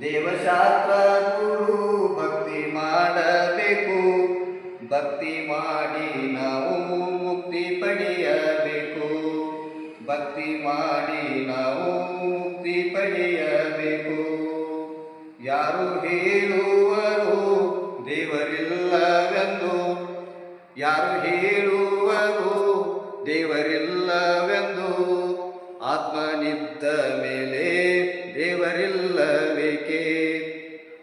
ದೇವಶಾಸ್ತ್ರ ಗುರು ಭಕ್ತಿ ಮಾಡಬೇಕು. ಭಕ್ತಿ ಮಾಡಿ ನಾವು ಮುಕ್ತಿ ಪಡೆಯಬೇಕು. ಭಕ್ತಿ ಮಾಡಿ ನಾವು ಮುಕ್ತಿ ಪಡೆಯಬೇಕು. ಯಾರು ಹೇಳುವರು, ದೇವರಿಲ್ಲವೆಂದು. ಯಾರು ಹೇಳುವರು, ದೇವರಿಲ್ಲವೆಂದು. ಆತ್ಮನಿದ್ದ ಮೇಲೆ ದೇವರಿಲ್ಲಬೇಕೆ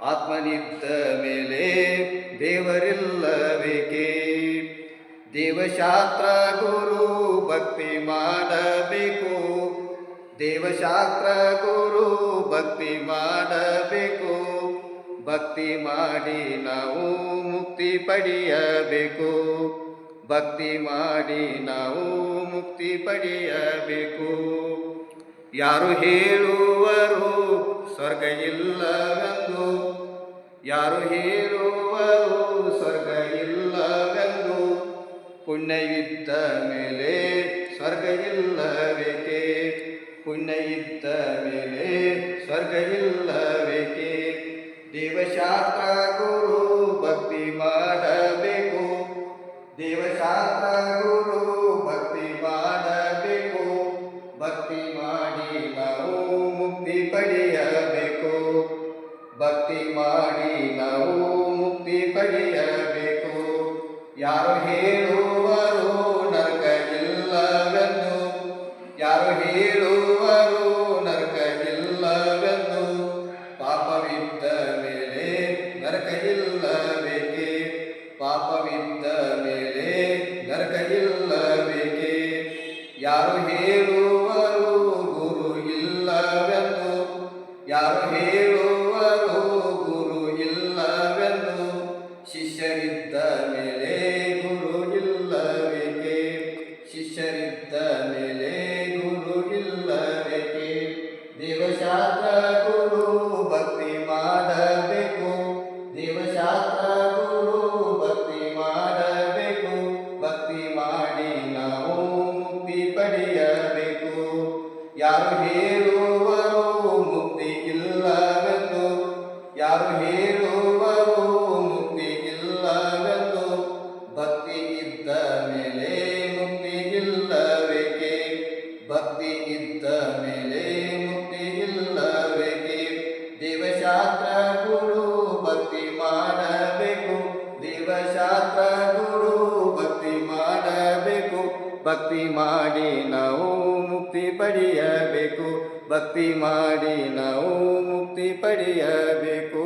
ಆತ್ಮನಿದ್ದ ಮೇಲೆ ದೇವರಿಲ್ಲಬೇಕೆ ದೇವಶಾಸ್ತ್ರ ಗುರು ಭಕ್ತಿ ಮಾಡಬೇಕು. ದೇವಶಾಸ್ತ್ರ ಗುರು ಭಕ್ತಿ ಮಾಡಬೇಕು. ಭಕ್ತಿ ಮಾಡಿ ನಾವು ಮುಕ್ತಿ ಪಡೆಯಬೇಕು. ಭಕ್ತಿ ಮಾಡಿ ನಾವು ಮುಕ್ತಿ ಪಡೆಯಬೇಕು. ಯಾರು ಹೇಳುವರು ಸ್ವರ್ಗ ಇಲ್ಲವೆಂದು ಯಾರು ಹೇಳುವರು ಸ್ವರ್ಗ ಇಲ್ಲವೆಂದು ಪುಣ್ಯವಿದ್ದ ಮೇಲೆ ಸ್ವರ್ಗ ಇಲ್ಲಬೇಕೆ ಪುಣ್ಯ ಇದ್ದ ಮೇಲೆ ಸ್ವರ್ಗ ಇಲ್ಲಬೇಕೆ ದೇವಶಾಸ್ತ್ರ ಮುಕ್ತಿ ಯಾರು ಹೇಳುವರು ನರಕವಿಲ್ಲವೆಂದು ಯಾರು ಹೇಳುವರು ನರಕವಿಲ್ಲವೆಂದು ಪಾಪವಿದ್ದ ಮೇಲೆ ನರಕ ಇಲ್ಲಬೇಕೆ. ಪಾಪವಿದ್ದ ಮೇಲೆ ನರಕ ಇಲ್ಲಬೇಕೆ. ಯಾರು ಹೇಳುವರು ಗುರು ಇಲ್ಲವೆಂದು. ಯಾರು ಹೇಳುವರು ದೇವಶಾಸ್ತ್ರ ಭಕ್ತಿ ಮಾಡಿ ನಾವು ಮುಕ್ತಿ ಪಡೆಯಬೇಕು. ಭಕ್ತಿ ಮಾಡಿ ನಾವು ಮುಕ್ತಿ ಪಡೆಯಬೇಕು.